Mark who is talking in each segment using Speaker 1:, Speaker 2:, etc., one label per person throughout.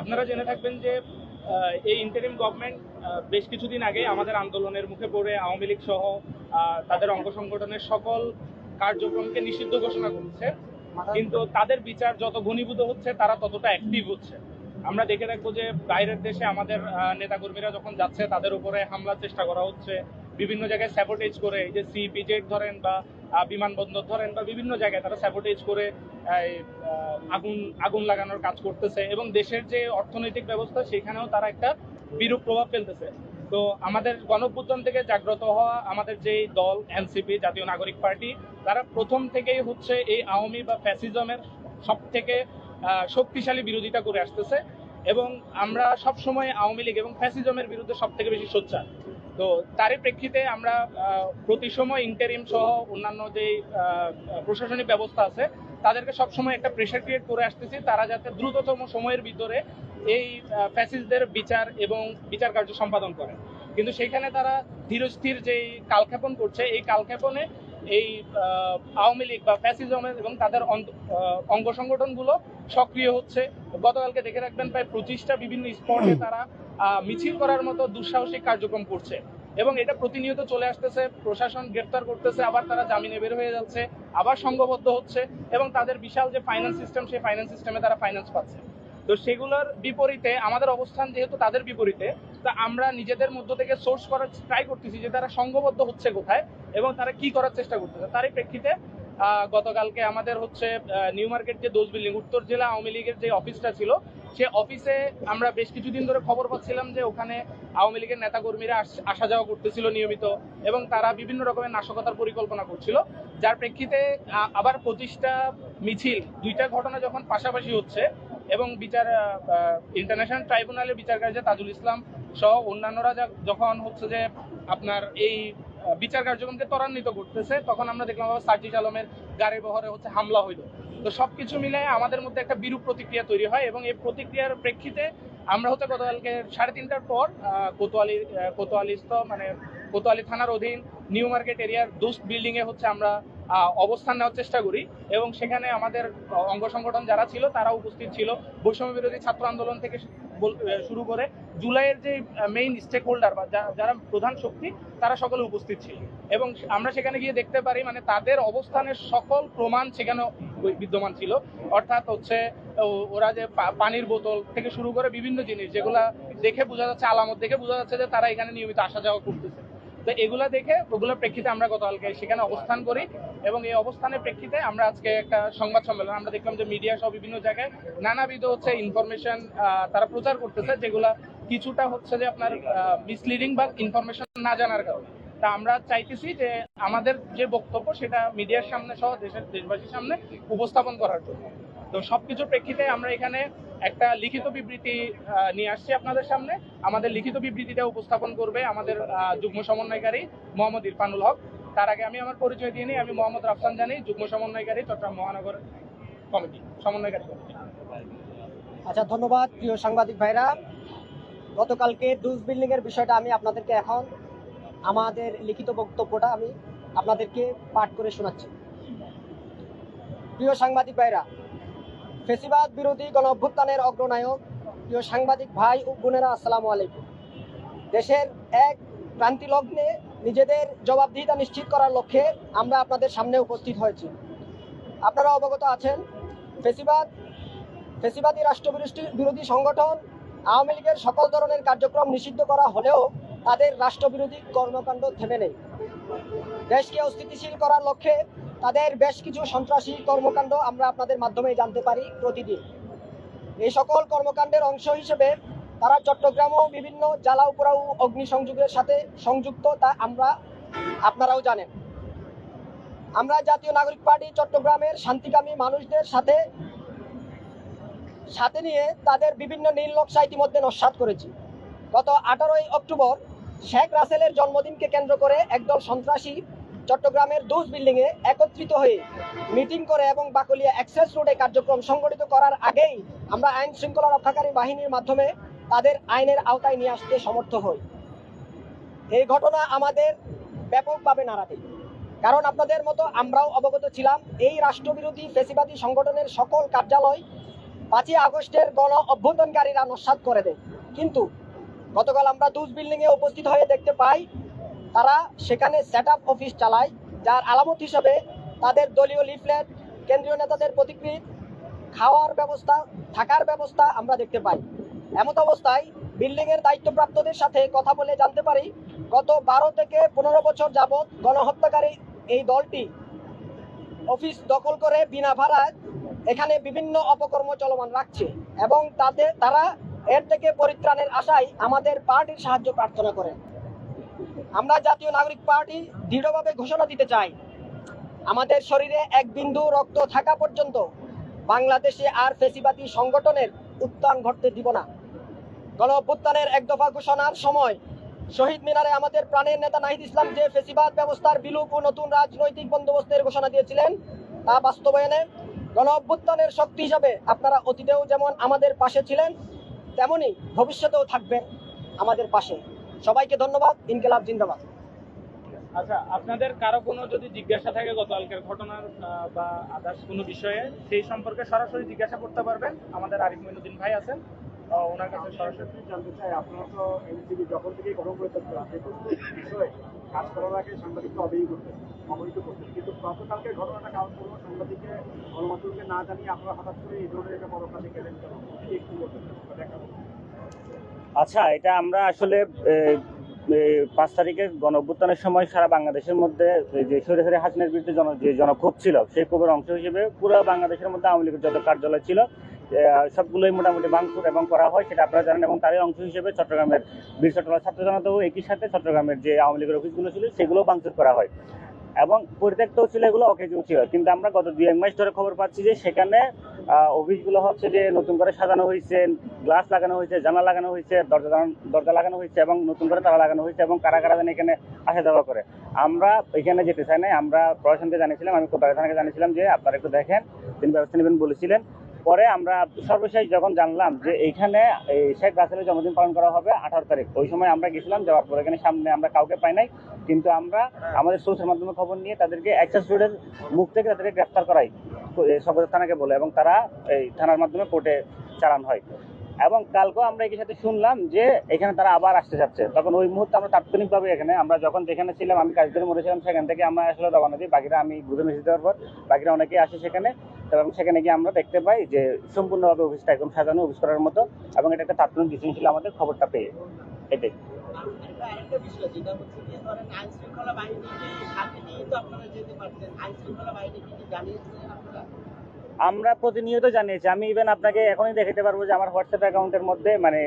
Speaker 1: আপনারা জেনে থাকবেন যে এই ইন্টারিম গভর্নমেন্ট বেশ কিছুদিন আগে আমাদের আন্দোলনের মুখে পড়ে আওয়ামী লীগ সহ তাদের অঙ্গ সংগঠনের সকল কার্যক্রমকে নিষিদ্ধ ঘোষণা করছে। কিন্তু তাদের বিচার যত ঘনীভূত হচ্ছে, তারা ততটা অ্যাক্টিভ হচ্ছে। আমরা দেখে রাখব যে, বাইরের দেশে আমাদের নেতাকর্মীরা যখন যাচ্ছে, তাদের উপরে হামলার চেষ্টা করা হচ্ছে। বিভিন্ন জায়গায় স্যাবোটেজ করে, এই যে সিপি জেট ধরেন বা বিমানবন্দর ধরেন বা বিভিন্ন জায়গায় তারা স্যাবোটেজ করে আগুন আগুন লাগানোর কাজ করতেছে এবং দেশের যে অর্থনৈতিক ব্যবস্থা সেখানেও তারা একটা বিরূপ প্রভাব ফেলতেছে। তো আমাদের গণঅভ্যুত্থান থেকে জাগ্রত হওয়া আমাদের যে দল, এনসিপি, জাতীয় নাগরিক পার্টি, তারা প্রথম থেকেই হচ্ছে এই আওয়ামী বা ফ্যাসিজমের সব থেকে শক্তিশালী বিরোধিতা করে আসতেছে এবং আমরা সব সময় আওয়ামী লীগ এবং ফ্যাসিজমের বিরুদ্ধে সব থেকে বেশি সোচ্চার। তো তারই প্রেক্ষিতে আমরা প্রতি সময় ইন্টারিম সহ অন্যান্য যে প্রশাসনিক ব্যবস্থা আছে, তাদেরকে সবসময় একটা প্রেশার ক্রিয়েট করে আসতেছি। তারা যাতে দ্রুততম সময়ের ভিতরে এই ফ্যাসিস্টদের বিচার এবং বিচার কার্য সম্পাদন করে কিন্তু সেখানে তারা ধীরস্থির যেই কালক্ষেপণ করছে, এই কালক্ষেপণে এই আওয়ামী লীগ বা ফ্যাসিজমের এবং তাদের অঙ্গ সংগঠনগুলো সক্রিয় হচ্ছে। গতকালকে দেখে রাখবেন, প্রায় পঁচিশটা বিভিন্ন স্পটে তারা মিছিল করার মতো দুঃসাহসিক কার্যক্রম করছে। এবং এটা প্রতিনিয়ত চলে আসতেছে, প্রশাসন গ্রেফতার করতেছে, আবার তারা জামিনে বের হয়ে যাচ্ছে, আবার সংঘবদ্ধ হচ্ছে এবং তাদের বিশাল যে ফাইন্যান্স সিস্টেম সেই ফাইন্যান্স সিস্টেমে তারা ফাইন্যান্স পাচ্ছে। তো সেগুলোর বিপরীতে, আমাদের অবস্থান যেহেতু তাদের বিপরীতে, তা আমরা নিজেদের মধ্য থেকে সোর্স করার ট্রাই করতেছি যে তারা সংঘবদ্ধ হচ্ছে কোথায় এবং তারা কি করার চেষ্টা করতেছে। তারই প্রেক্ষিতে গতকালকে আমাদের হচ্ছে নিউ মার্কেট যে দোষ বিল্ডিং উত্তর জেলা আওয়ামী লীগের যে অফিসটা ছিল সে অফিসে আমরা বেশ কিছুদিন ধরে খবর পাচ্ছিলাম যে ওখানে আওয়ামী লীগের নেতাকর্মীরা আস- যাওয়া করতেছিল নিয়মিত এবং তারা বিভিন্ন রকমের নাশকতার পরিকল্পনা করছিল। যার প্রেক্ষিতে আবার পঁচিশটা মিছিল, দুইটা ঘটনা যখন পাশাপাশি হচ্ছে এবং বিচার ইন্টারন্যাশনাল ট্রাইব্যুনালের বিচার কার্যে তাজুল ইসলাম সহ অন্যান্যরা যখন হচ্ছে যে আপনার এই বিচার কার্যক্রমকে ত্বরান্বিত করতেছে, তখন আমরা দেখলাম সার্জিস আলমের গাড়ি বহরে হচ্ছে হামলা হইল। তো সবকিছু মিলে আমাদের মধ্যে একটা বিরূপ প্রতিক্রিয়া তৈরি হয় এবং এই প্রতিক্রিয়ার প্রেক্ষিতে আমরা হচ্ছে গতকালকে সাড়ে তিনটার পর কোতোয়ালি কোতোয়ালিস্থ মানে কোতোয়ালি থানার অধীন নিউ মার্কেট এরিয়ার দুস্ট বিল্ডিং এ হচ্ছে আমরা অবস্থান নেওয়ার চেষ্টা করি এবং সেখানে আমাদের অঙ্গ সংগঠন যারা ছিল তারা উপস্থিত ছিল। বৈষম্য বিরোধী ছাত্র আন্দোলন থেকে শুরু করে জুলাইয়ের যে মেইন স্টেক হোল্ডার বা যারা প্রধান শক্তি, তারা সকলে উপস্থিত ছিল। এবং আমরা সেখানে গিয়ে দেখতে পারি মানে তাদের অবস্থানের সকল প্রমাণ সেখানে বিদ্যমান ছিল। অর্থাৎ হচ্ছে ওরা যে পানির বোতল থেকে শুরু করে বিভিন্ন জিনিস, যেগুলা দেখে বোঝা যাচ্ছে, আলামত দেখে বোঝা যাচ্ছে যে তারা এখানে নিয়মিত আসা যাওয়া করতেছে। তো এগুলা দেখে, ওগুলোর প্রেক্ষিতে আমরা গতকালকে সেখানে অবস্থান করি এবং এই অবস্থানের প্রেক্ষিতে আমরা আজকে একটা সংবাদ সম্মেলন, আমরা দেখলাম যে মিডিয়া সহ বিভিন্ন জায়গায় নানাবিধ হচ্ছে ইনফরমেশন তারা প্রচার করতেছে, যেগুলা কিছুটা হচ্ছে যে আপনার মিসলিডিং বা ইনফরমেশন না জানার কারণে। তা আমরা চাইতেছি যে আমাদের যে বক্তব্য সেটা মিডিয়ার সামনে সহ দেশের দেশবাসীর সামনে উপস্থাপন করার জন্য। তো সবকিছুর প্রেক্ষিতে আমরা এখানে একটা লিখিত বিবৃতি নিয়ে আসছি আপনাদের সামনে। আমাদের লিখিত বিবৃতিটা উপস্থাপন করবে আমাদের যুগ্ম সমন্বয়কারী মোহাম্মদ ইরফানুল হক। তার আগে আমি আমার পরিচয় দিয়ে নিই, আমি মোহাম্মদ রাফসান জানি, যুগ্ম সমন্বয়কারী, চট্টগ্রাম মহানগর কমিটি, সমন্বয়কারী কমিটি।
Speaker 2: আচ্ছা ধন্যবাদ, প্রিয় সাংবাদিক ভাইরা। গতকালকে দুস বিল্ডিং এর বিষয়টা আমি আপনাদেরকে এখন আমাদের লিখিত বক্তব্যটা আমি আপনাদেরকে পাঠ করে শোনাচ্ছি। প্রিয় সাংবাদিক ভাইরা ফেসিবাদ বিরোধী গণ অভ্যুত্থানের অগ্রনায়ক প্রিয় সাংবাদিক ভাই ও বোনেরা, আসসালামু আলাইকুম। দেশের এক ক্রান্তি লগ্নে নিজেদের জবাবদিহিতা নিশ্চিত করার লক্ষ্যে আমরা আপনাদের সামনে উপস্থিত হয়েছি। আপনারা অবগত আছেন, ফেসিবাদ, ফেসিবাদী রাষ্ট্রবিরোধী বিরোধী সংগঠন আওয়ামী লীগের সকল ধরনের কার্যক্রম নিষিদ্ধ করা হলেও তাদের রাষ্ট্রবিরোধী কর্মকাণ্ড থেমে নেই। দেশকে অস্থিতিশীল করার লক্ষ্যে তাদের বেশ কিছু সন্ত্রাসী কর্মকাণ্ড আমরা আপনাদের মাধ্যমে জানতে পারি প্রতিদিন। এই সকল কর্মকাণ্ডের অংশ হিসেবে তারা চট্টগ্রামও বিভিন্ন জ্বালাও পোড়াও অগ্নিসংযোগের সাথে সংযুক্ত, তা আমরা আপনারাও জানেন। আমরা জাতীয় নাগরিক পার্টি চট্টগ্রামের শান্তিকামী মানুষদের সাথে সাথে নিয়ে তাদের বিভিন্ন নীল নকশা ইতিমধ্যে নস্বাত করেছি। গত আঠারোই অক্টোবর শেখ রাসেলের জন্মদিনকে কেন্দ্র করে একদল সন্ত্রাসী চট্টগ্রামের দুস বিল্ডিংয়ে একত্রিত হয়ে মিটিং করে এবং বাকলিয়া অ্যাক্সেস রোডে কার্যক্রম সংগঠিত করার আগেই আমরা আইন শৃঙ্খলা রক্ষাকারী বাহিনীর মাধ্যমে তাদের আইনের আওতায় নিয়ে আসতে সমর্থ হই। এই ঘটনা আমাদের ব্যাপকভাবে নাড়া কারণ আপনাদের মতো আমরাও অবগত ছিলাম, এই রাষ্ট্রবিরোধী ফেসিবাদী সংগঠনের সকল কার্যালয় পাঁচই আগস্টের গণ অভ্যন্তরকারীরা নস্বাত করে দেয়। কিন্তু গতকাল আমরা দুজ বিল্ডিং এ উপস্থিত হয়ে দেখতে পাই তারা সেখানে সেট অফিস চালায়, যার আলামত হিসাবে তাদের দলীয় লিফলেট কেন্দ্রীয় নেতাদের প্রতিকৃত খাওয়ার ব্যবস্থা, থাকার ব্যবস্থা আমরা দেখতে পাই। এমত অবস্থায় বিল্ডিং এর দায়িত্বপ্রাপ্তদের সাথে কথা বলে জানতে পারি, গত বারো থেকে পনেরো বছর যাবৎ গণহত্যাকারী এই দলটি অফিস দখল করে বিনা ভাড়ায় এখানে বিভিন্ন অপকর্ম চলমান রাখছে এবং তাদের তারা এর থেকে পরিত্রাণের আশায় আমাদের পার্টির সাহায্য প্রার্থনা করে আমরা জাতীয় নাগরিক পার্টি দৃঢ়ভাবে ঘোষণা দিতে চাই। আমাদের শরীরে এক বিন্দু রক্ত থাকা পর্যন্ত বাংলাদেশে আর ফেসিবাদী সংগঠনের উত্থান ঘটতে দিব না। গণ অভ্যুত্থানের এক দফা ঘোষণার সময় শহীদ মিনারে আমাদের প্রাণের নেতা নাহিদ ইসলাম যে ফেসিবাদ ব্যবস্থার বিলুপ ও নতুন রাজনৈতিক বন্দোবস্তের ঘোষণা দিয়েছিলেন, তা বাস্তবায়নে গণ অভ্যুত্থানের শক্তি হিসাবে আপনারা অতীতেও যেমন আমাদের পাশে ছিলেন, তেমনি ভবিষ্যতেও থাকবেন আমাদের পাশে। সবাইকে ধন্যবাদ ইনকেলাব জিন্দাবাদ।
Speaker 1: আচ্ছা আপনাদের কারও কোনো যদি জিজ্ঞাসা থাকে গতকালকের ঘটনার বা আদার্স কোনো বিষয়ে সেই সম্পর্কে সরাসরি জিজ্ঞাসা করতে পারবেন। আমাদের আরিফ মইনুদ্দিন ভাই আছেন। ওনার কাছে সরাসরি
Speaker 3: জানতে চাই আপনারা তো এনসিবি যখন থেকেই গঠন করে বিষয়ে কাজ করার আগে সাংবাদিককে অবহিত করতেন অবহিত করতেন। কিন্তু গতকালকে ঘটনাটা কারণ কোনো সাংবাদিককে গণমাধ্যমকে না জানিয়ে আপনারা হঠাৎ করে এই ধরনের একটা পদক্ষেপে গেলেন কেন? একটু দেখাবো
Speaker 4: আচ্ছা এটা আমরা আসলে পাঁচ তারিখের গণ সময় সারা বাংলাদেশের মধ্যে যে সরে সরে হাসিনার বিরুদ্ধে জন, যে জনক্ষোভ ছিল, সেই ক্ষোভের অংশ হিসেবে পুরো বাংলাদেশের মধ্যে আওয়ামী লীগের যত কার্যালয় ছিল সবগুলোই মোটামুটি ভাঙচুর এবং করা হয়, সেটা আপনারা জানেন এবং তারই অংশ হিসেবে চট্টগ্রামের বীর চট্টগ্রাম ছাত্র জনতাও একই সাথে চট্টগ্রামের যে আওয়ামী লীগের অফিসগুলো ছিল সেগুলো ভাঙচুর করা হয়। এবং পরিত্যক্তও ছিল এগুলো অকেজও ছিল। কিন্তু আমরা গত দুই এক মাস ধরে খবর পাচ্ছি যে সেখানে অফিসগুলো হচ্ছে যে নতুন করে সাজানো হয়েছে গ্লাস লাগানো হয়েছে, জানলা লাগানো হয়েছে, দরজা দরজা লাগানো হয়েছে এবং নতুন করে তালা লাগানো হয়েছে এবং কারা কারা যেন এখানে আসা যাওয়া করে। আমরা এখানে যেতে চাই না আমরা প্রশাসনকে জানিয়েছিলাম, আমি কোথায় থানাকে জানিয়েছিলাম যে আপনারা একটু দেখেন, তিনি ব্যবস্থা নেবেন বলেছিলেন। পরে আমরা সর্বশেষ যখন জানলাম যে এইখানে এই শেখ রাসেলের জন্মদিন পালন করা হবে আঠারো তারিখ, ওই সময় আমরা গেছিলাম, যাওয়ার পর এখানে সামনে আমরা কাউকে পাই নাই, কিন্তু আমরা আমাদের সোর্সের মাধ্যমে খবর নিয়ে তাদেরকে অ্যাক্সেস রোডের মুখ থেকে তাদেরকে গ্রেফতার করাই। সবজ থানাকে বলে এবং তারা এই থানার মাধ্যমে কোর্টে চালান হয়। এবং কালকেও আমরা একই সাথে শুনলাম যে এখানে তারা আবার আসতে যাচ্ছে। তখন ওই মুহূর্তে আমরা তাৎক্ষণিকভাবে এখানে আমরা যখন যেখানে ছিলাম, আমি কাজদের মধ্যে ছিলাম সেখান থেকে আমরা আসলে রওনা দিই। বাকিরা আমি গ্রুপে মেসেজ দেওয়ার পর, বাকিরা অনেকেই আসে সেখানে। এবং সেখানে গিয়ে আমরা দেখতে পাই যে সম্পূর্ণভাবে অফিসটা একদম সাজানো, অফিস করার মতো। এবং এটা একটা তাৎক্ষণিক ডিসিশন ছিল আমাদের খবরটা পেয়ে। এটাই।
Speaker 5: যে
Speaker 4: আমরা প্রতিনিয়ত জানিয়েছি। আমি ইভেন আপনাকে এখনই দেখাতে পারব যে আমার হোয়াটসঅ্যাপ অ্যাকাউন্টের মধ্যে মানে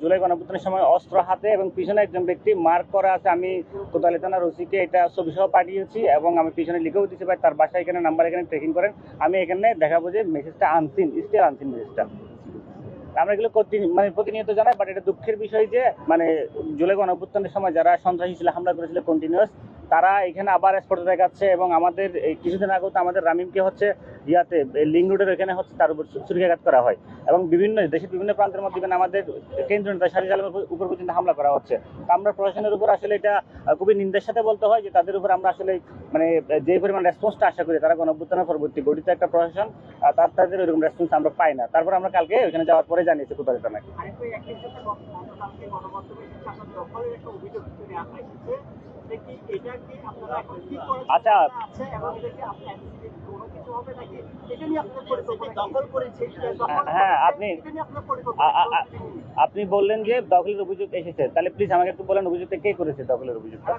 Speaker 4: জুলাই গণঅভ্যুত্থানের সময় অস্ত্র হাতে এবং পিছনে একজন ব্যক্তি মার্ক করা আছে। আমি কোতালি থানার ওসিকে এটা ছবি সহ পাঠিয়েছি এবং আমি পিছনে লিখেও দিতে পারি। তার বাসায় এখানে নাম্বার এখানে ট্রেকিং করেন। আমি এখানে দেখাবো যে মেসেজটা আনসিন স্টিল আনসিন মেসেজটা আমরা এগুলো মানে প্রতিনিয়ত জানাই বাট এটা দুঃখের বিষয় যে মানে জুলাই গণঅভ্যুত্থানের সময় যারা সন্ত্রাসী ছিল, হামলা করেছিল কন্টিনিউয়াস তারা এখানে আবার স্পটে দেখাচ্ছে এবং আমাদের কিছুদিন আগেও তো আমাদের রামিমকে হচ্ছে ইয়াতে লিঙ্ক রোডের এখানে হচ্ছে তার উপর ছুরিকাঘাত করা হয়। এবং বিভিন্ন দেশের বিভিন্ন প্রান্তের মধ্যে even আমাদের কেন্দ্র নেতা শাহরিজ আলমের উপর পর্যন্ত হামলা করা হচ্ছে। তো আমরা প্রশাসনের উপর আসলে এটা খুবই নিন্দার সাথে বলতে হয় যে তাদের উপর আমরা আসলে মানে যে পরিমাণ রেসপন্সটা আশা করি তারা গণঅভ্যুত্থানের পরবর্তী গঠিত একটা প্রশাসন তার তাদের ওইরকম রেসপন্স আমরা পাই না। তারপর আমরা কালকে ওইখানে যাওয়ার পরে জানিয়েছি কোথায়
Speaker 3: এটা কি আপনারা এখন কি করার
Speaker 4: আচ্ছা। হ্যাঁ, আপনি-? আপনি বললেন যে দখলের অভিযোগ এসেছে। তাহলে প্লিজ আমাকে একটু বলেন অভিযোগটা কে করেছে দখলের অভিযোগটা?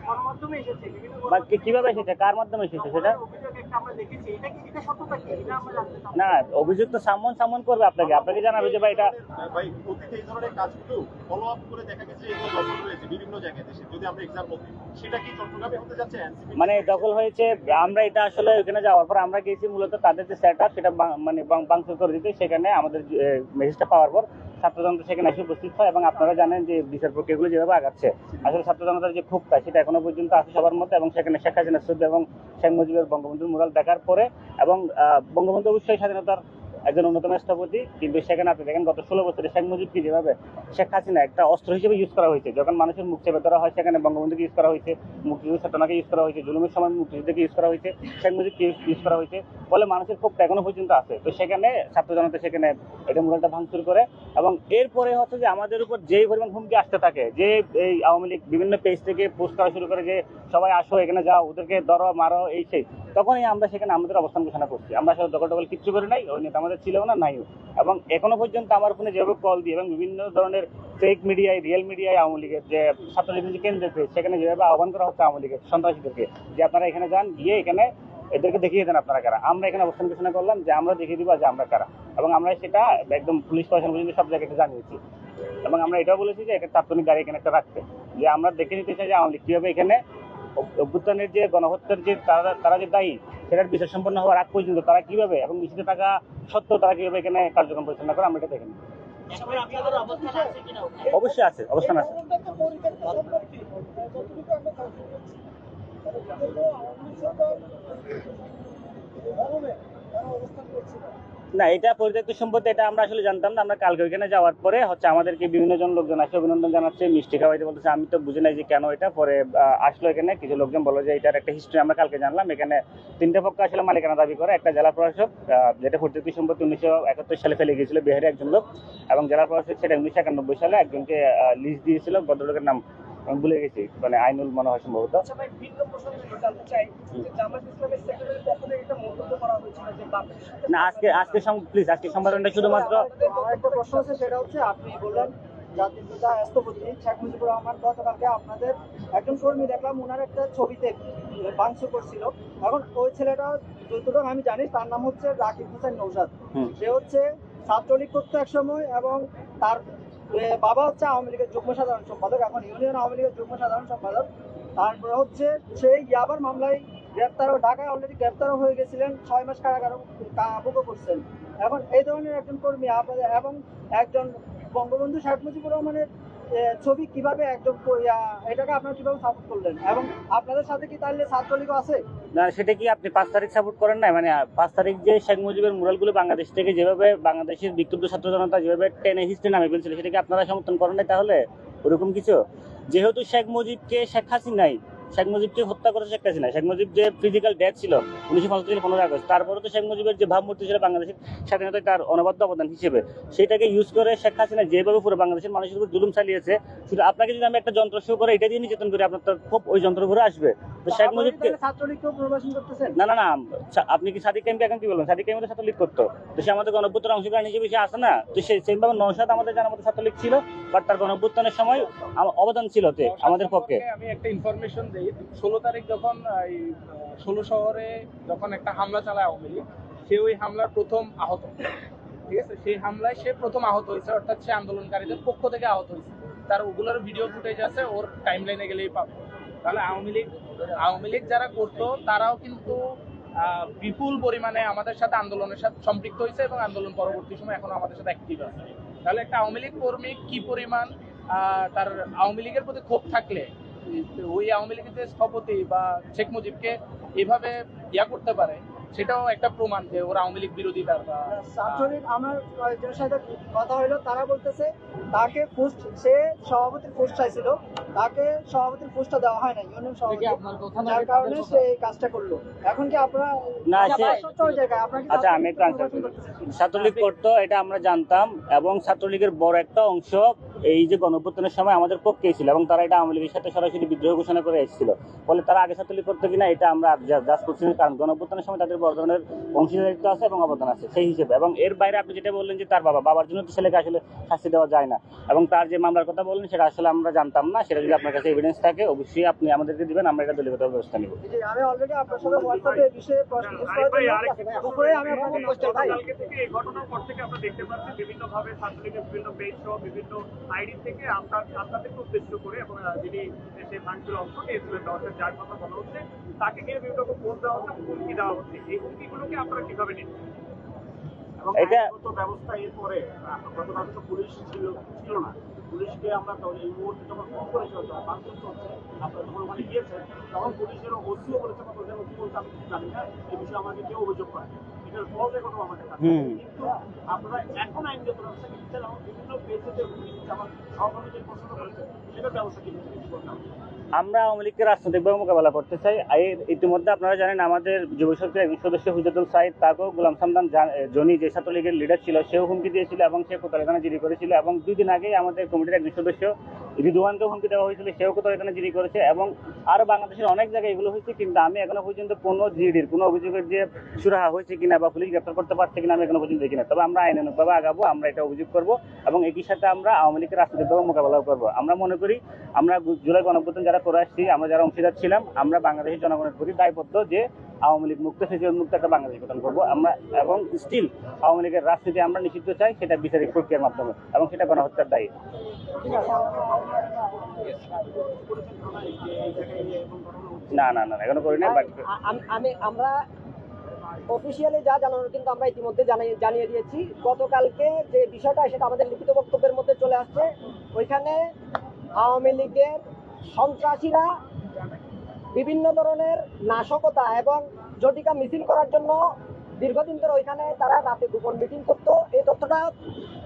Speaker 4: কি- কীভাবে এসেছে? কার মাধ্যমে এসেছে সেটা?
Speaker 3: অভিযোগ একটা আমরা দেখেছি। এটা কি এটা সত্যতা কি? এটা আমরা জানতে চাই
Speaker 4: না অভিযোগ তো সামন সামন করবে আপনাকে। আপনাকে জানাবে যে ভাই এটা
Speaker 6: সেটা
Speaker 4: মানে দখল হয়েছে, আমরা এটা আসলে ওখানে যাওয়ার পর আমরা গেছি মূলত তাদের যে সেট সেটা মানে বাংশ করে দিতে, সেখানে আমাদের মেসেজটা পাওয়ার পর ছাত্র জনতা সেখানে এসে উপস্থিত হয় এবং আপনারা জানেন যে বিচার প্রক্রিয়াগুলো যেভাবে আগাচ্ছে। আসলে ছাত্র জনতার যে ক্ষোভটা সেটা এখনও পর্যন্ত আছে সবার মধ্যে এবং সেখানে শেখ হাসিনা ছবি এবং শেখ মুজিবের বঙ্গবন্ধুর মুরাল দেখার পরে এবং বঙ্গবন্ধু অবশ্যই স্বাধীনতার একজন অন্যতম স্থপতি কিন্তু সেখানে আপনি দেখেন গত ষোলো বছরে শেখ মুজিবকে যেভাবে শেখ হাসিনা একটা অস্ত্র হিসেবে ইউজ করা হয়েছে, যখন মানুষের মুখ চেপে ধরা হয় সেখানে বঙ্গবন্ধুকে ইউজ করা হয়েছে মুক্তিযুদ্ধ চেতনাকে ইউজ করা হয়েছে, জুলুমের সময় মুক্তিযুদ্ধকে ইউজ করা হয়েছে, শেখ মুজিবকে ইউজ করা হয়েছে, ফলে মানুষের ক্ষোভটা এখনও পর্যন্ত আছে। তো সেখানে ছাত্র জনতা সেখানে এটা মুরালটা ভাঙচুর করে এবং এরপরে হচ্ছে যে আমাদের উপর যেই পরিমাণ হুমকি আসতে থাকে, যে এই আওয়ামী লীগ বিভিন্ন পেজ থেকে পোস্ট করা শুরু করে যে সবাই আসো, এখানে যাও, ওদেরকে ধরো, মারো, এই সেই তখনই আমরা সেখানে আমাদের অবস্থান ঘোষণা করছি। আমরা আসলে দখল টকল কিচ্ছু করে নাই, ওই নেতা আমাদের ছিল না, নাইও। এবং এখনও পর্যন্ত আমার ফোনে যেভাবে কল দিয়ে এবং বিভিন্ন ধরনের ফেক মিডিয়ায় রিয়েল মিডিয়ায় আওয়ামী লীগের যে ছাত্রলীগের যে কেন্দ্রের পেজ সেখানে যেভাবে আহ্বান করা হচ্ছে আওয়ামী লীগের সন্ত্রাসীদেরকে যে আপনারা এখানে যান, গিয়ে এখানে এদেরকে দেখিয়ে দেন আপনারা কারা। আমরা এখানে অবস্থান ঘোষণা করলাম যে আমরা দেখিয়ে দিব যে আমরা কারা। এবং আমরা সেটা একদম পুলিশ প্রশাসন পর্যন্ত সব জায়গায় জানিয়েছি। এবং আমরা এটাও বলেছি যে একটা তাৎক্ষণিক গাড়ি এখানে একটা রাখতে। যে আমরা দেখে নিতে চাই যে আওয়ামী লীগ কীভাবে এখানে অভ্যুত্থানের যে গণহত্যার যে তারা তারা যে দায়ী, সেটার বিচার সম্পন্ন হওয়ার আগ পর্যন্ত তারা কীভাবে এবং নিষিদ্ধ থাকা সত্ত্বেও তারা কীভাবে এখানে কার্যক্রম পরিচালনা করে, আমরা এটা দেখেন
Speaker 7: অবস্থান?
Speaker 4: অবশ্যই আছে, অবস্থান আছে না, এটা পরিত্যক্ত সম্পত্তি, এটা আমরা আসলে জানতাম না। আমরা কালকে ওইখানে যাওয়ার পরে হচ্ছে আমাদেরকে বিভিন্ন জন লোকজন আসে, অভিনন্দন জানাচ্ছে, মিষ্টি খাওয়াইতে বলতেছে, আমি তো বুঝি নাই যে কেন এটা। পরে আসলো এখানে, কিছু লোকজন বলল যে, এটার একটা হিস্ট্রি আমরা কালকে জানলাম। এখানে তিনটে পক্ষ আসলে মালিকানা দাবি করে। একটা জেলা প্রশাসক যেটা পরিত্যক্ত সম্পত্তি উনিশশো একাত্তর সালে ফেলে গিয়েছিল, বিহারে একজন লোক। এবং জেলা প্রশাসক সেটা উনিশশো একানব্বই সালে একজনকে লিস্ট দিয়েছিল, ভদ্রলোকের নাম আমি ভুলে গেছি মানে আইনুল মনে হয় সম্ভবত।
Speaker 5: আচ্ছা
Speaker 4: না আজকে আজকে প্লিজ আজকে সংবাদটা শুধুমাত্র
Speaker 5: আমার একটা প্রশ্ন আছে সেটা হচ্ছে আপনি বললেন জাতির পিতা রাষ্ট্রপতি শেখ মুজিবুর রহমান গতকালকে আপনাদের একজন কর্মী দেখলাম ওনার একটা ছবিতে করছিল। এখন ওই ছেলেটা যতটুকু আমি জানি তার নাম হচ্ছে রাকিব হোসেন নৌসাদ সে হচ্ছে ছাত্রলীগ করতো এক সময় এবং তার বাবা হচ্ছে আওয়ামী লীগের যুগ্ম সাধারণ সম্পাদক, এখন ইউনিয়ন আওয়ামী লীগের যুগ্ম সাধারণ সম্পাদক। তারপরে হচ্ছে সেই ইয়াবার মামলায় গ্রেপ্তারও ঢাকায় অলরেডি গ্রেপ্তারও হয়ে গেছিলেন, ছয় মাস কারাগার ভোগও করছেন। এখন এই ধরনের একজন কর্মী আপনাদের এবং একজন বঙ্গবন্ধু শেখ মুজিবুর রহমানের ছবি কীভাবে একদম এটাকে আপনারা কীভাবে সাপোর্ট করলেন? এবং আপনাদের সাথে কি তাহলে ছাত্রলীগও আছে?
Speaker 4: না, সেটা কি আপনি পাঁচ তারিখ সাপোর্ট করেন না মানে পাঁচ তারিখ যে শেখ মুজিবের মুরালগুলো বাংলাদেশ থেকে যেভাবে বাংলাদেশের বিক্ষুব্ধ ছাত্র জনতা যেভাবে টেনে হিস্ট্রি নামে ফেলছিল সেটাকে আপনারা সমর্থন করেন না তাহলে? ওরকম কিছু? যেহেতু শেখ মুজিবকে শেখ হাসিনাই শেখ মুজিবকে হত্যা করেছে শেখ হাসিনা। শেখ মুজিব যে ফিজিক্যাল ডেথ ছিল উনিশশো পঁচাত্তর সালে পনেরো আগস্ট তারপরে তো শেখ মুজিবের যে ভাবমূর্তি ছিল বাংলাদেশের স্বাধীনতায় তার অনবদ্য অবদান হিসেবে। সেটাকে ইউজ করে শেখ হাসিনা যেভাবে পুরো বাংলাদেশের মানুষের উপর জুলুম চালিয়েছে শুধু আপনাকে যদি আমি একটা যন্ত্র শো করে এটা দিয়ে নির্যাতন করি আপনার তো খুব ওই যন্ত্র ঘুরে আসবে। তো শেখ মুজিবকে না না না আপনি কি সাদিক কাইমকে এখন কি বলবেন? সাদিক কাইমের ছাত্রলীগ করতো। তো সে আমাদের গণভ্যুত্থানের অংশগ্রহণ হিসেবে সে আসে না। তো সে সেইভাবে নৌসাদ আমাদের জানার মতো ছাত্রলীগ ছিল বাট তার গণভ্যুত্থানের সময় অবদান ছিল তে আমাদের পক্ষে।
Speaker 1: আমি একটা ইনফরমেশন ষোলো তারিখ যখন, এই, ষোলো শহরে যখন একটা হামলা চালায় আওয়ামী লীগ, সে ওই হামলার প্রথম আহত। ঠিক আছে? সেই হামলায় সে প্রথম আহত হয়েছে, অর্থাৎ সে আন্দোলনকারীদের পক্ষ থেকে আহত হয়েছে। তার ওগুলোর ভিডিও ফুটেজ আছে, ওর টাইম লাইনে গেলেই পাবো। তাহলে আওয়ামী লীগ আওয়ামী লীগ যারা করতো, তারাও কিন্তু বিপুল পরিমাণে আমাদের সাথে আন্দোলনের সাথে সম্পৃক্ত হয়েছে এবং আন্দোলন পরবর্তী সময় এখন আমাদের সাথে অ্যাক্টিভ আছে। তাহলে একটা আওয়ামী লীগ কর্মী কি পরিমাণ তার আওয়ামী লীগের প্রতি ক্ষোভ থাকলে ওই আওয়ামী লীগের স্থপতি বা শেখ মুজিবকে এভাবে ইয়া করতে পারে সেটাও একটা প্রমাণ যে ওরা আওয়ামী লীগ বিরোধিতার বা
Speaker 5: ছাত্রলীগ আমার কয়েকজনের সাথে কথা হইল তারা বলতেছে তাকে পোস্ট সে সভাপতির পোস্ট চাইছিল তাকে সভাপতির পোস্টটা দেওয়া হয় না ইউনিয়ন সভাপতি যার কারণে সে এই কাজটা করল এখন কি আপনারা
Speaker 4: না,
Speaker 5: আচ্ছা,
Speaker 4: সে-
Speaker 5: আপনারা
Speaker 4: আচ্ছা, আমি একটু
Speaker 5: ছাত্রলীগকে
Speaker 4: করি। ছাত্রলীগ করতো এটা আমরা জানতাম এবং ছাত্রলীগের বড় একটা অংশ এই যে গণঅভ্যুত্থানের সময় আমাদের পক্ষে ছিল এবং তারা এটা আওয়ামী লীগের সাথে সরাসরি বিদ্রোহ ঘোষণা করে এসেছিল ফলে তারা আগে ছাত্রলীগ করতো কিনা এটা আমরা জাজ করছি কারণ গণঅভ্যুত্থানের সময় তাদের বড় ধরনের অংশীদারিত্ব আছে এবং অবদান আছে সেই হিসেবে। এবং এর বাইরে আপনি যেটা বললেন যে তার বাবা বাবার জন্য তো ছেলেকে আসলে শাস্তি দেওয়া যায় না। এবং তার যে মামলার কথা বললেন সেটা আসলে আমরা জানতাম না। সেটা যদি আপনার কাছে এভিডেন্স থাকে অবশ্যই আপনি আমাদেরকে দিবেন আমরা এটা দলীয়গত ব্যবস্থা নিব।
Speaker 5: জি, আমি অলরেডি আপনার সাথে হোয়াটসঅ্যাপে এই বিষয়ে প্রশ্ন জিজ্ঞেস করার জন্য দুপুরে আমি আপনাকে কোশ্চেন ভাই
Speaker 3: কালকে থেকে এই ঘটনার পর থেকে আমরা দেখতে পাচ্ছি বিভিন্ন ভাবে ছাত্রলীগের বিভিন্ন পেজ সহ বিভিন্ন আইডি থেকে আপনার আপনাদেরকে উদ্দেশ্য করে এবং যিনি সেই ভাঙচুর অংশ নিয়েছিলেন দশের যার কথা বলা হচ্ছে তাকে ঘিরে বিভিন্ন রকম ফোন দেওয়া হচ্ছে হুমকি দেওয়া হচ্ছে এই হুমকিগুলোকে আপনারা কীভাবে নিচ্ছেন?
Speaker 4: এটা-
Speaker 3: ব্যবস্থা এরপরে গতকাল তো পুলিশ ছিল ছিল না। পুলিশকে আমরা এই মুহূর্তে যখন ফোন করেছি যখন বাস্তব চলছে আপনারা যখন ওখানে গিয়েছেন তখন পুলিশের ওসিও বলেছে প্রধান ওসি বলছে আমি জানি না। এই বিষয়ে আমাকে কেউ অভিযোগ করে এখন আমার
Speaker 4: আওয়ামী লীগকে রাজনৈতিকভাবে মোকাবেলা করতে চাই। ইতিমধ্যে আপনারা জানেন, আমাদের যুব শক্তির একজন সদস্য হুজাতুল সাইদ তাকেও গোলাম সামদান জান- যে ছাত্রলীগের লিডার ছিল, সেও হুমকি দিয়েছিল এবং সে কোতলাখানা জিডি করেছিল এবং দুই দিন আগেই আমাদের কমিটির একজন সদস্য রিদুয়ানকে হুমকি দেওয়া হয়েছিল, সেও কোতলাখানা জিডি করেছে এবং আরও বাংলাদেশের অনেক জায়গায় এগুলো হয়েছে, কিন্তু আমি এখনও পর্যন্ত কোনো জিডির, কোনো অভিযোগের যে সুরাহা হয়েছে কিনা পুলিশ গ্রেপ্তার করতে পারছে কিনা আমি এখনও পর্যন্ত দেখি না। তবে আমরা আইনানুগভাবে আগাবো, আমরা এটা অভিযোগ করব এবং একই সাথে আমরা আওয়ামী লীগের রাজনৈতিকভাবে মোকাবেলাও করব। আমরা মনে করি, আমরা জুলাই গণঅভ্যুত্থান যারা করে আসছি, আমরা যারা অংশীদার ছিলাম, আমরা বাংলাদেশের জনগণের প্রতি দায়বদ্ধ যে আওয়ামী লীগ মুক্ত ফেসিবাদ মুক্ত একটা বাংলাদেশ গঠন করব। আমরা এবং স্টিল আওয়ামী লীগের রাজনীতি আমরা নিষিদ্ধ চাই, সেটা বিচারিক প্রক্রিয়ার মাধ্যমে এবং সেটা গণহত্যার দায়ী। না না না এখনও করি না বাট
Speaker 2: আমি আমরা অফিসিয়ালি যা জানানোর কিন্তু আমরা ইতিমধ্যে জানিয়ে জানিয়ে দিয়েছি। গতকালকে যে বিষয়টা, সেটা আমাদের লিখিত বক্তব্যের মধ্যে চলে আসছে। ওইখানে আওয়ামী লীগের সন্ত্রাসীরা বিভিন্ন ধরনের নাশকতা এবং জটিকা মিছিল করার জন্য দীর্ঘদিন ধরে ওইখানে তারা রাতে গোপন মিটিং করতো। এই তথ্যটা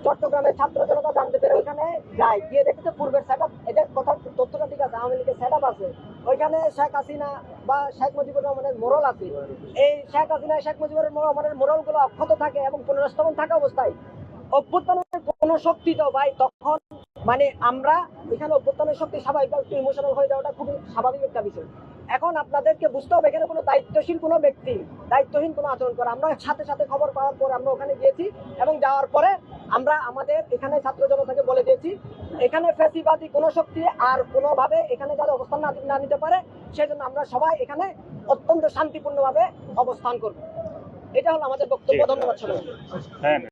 Speaker 2: চট্টগ্রামের ছাত্র জনতা জানতে পেরে ওইখানে যায়। গিয়ে দেখেছে পূর্বের সেট আপ এটা কথা তথ্যটা ঠিক আছে, আওয়ামী লীগের সেট আপ আছে। ওইখানে শেখ হাসিনা বা শেখ মুজিবুর রহমানের মোরল আছে। এই শেখ হাসিনা শেখ মুজিবুর রহমানের মোরলগুলো অক্ষত থাকে এবং পুনরস্থাপন থাকা অবস্থায় অভ্যুত্থানের কোনো শক্তি তো ভাই তখন মানে আমরা এখানে অভ্যুত্থানের শক্তি স্বাভাবিকভাবে একটু ইমোশনাল হয়ে যাওয়াটা খুবই স্বাভাবিক একটা বিষয়। এখন আপনাদেরকে বুঝতে হবে এখানে কোনো দায়িত্বশীল কোনো ব্যক্তি দায়িত্বহীন কোনো আচরণ করে। আমরা সাথে সাথে খবর পাওয়ার পর আমরা ওখানে গিয়েছি এবং যাওয়ার পরে আমরা আমাদের এখানে ছাত্র জনতাকে বলে দিয়েছি এখানে ফ্যাসিবাদী কোনো শক্তি আর কোনোভাবে এখানে যারা অবস্থান না না নিতে পারে সেজন্য আমরা সবাই এখানে অত্যন্ত শান্তিপূর্ণভাবে অবস্থান করব। এটা হলো আমাদের বক্তব্য। ধন্যবাদ সবাই
Speaker 4: হ্যাঁ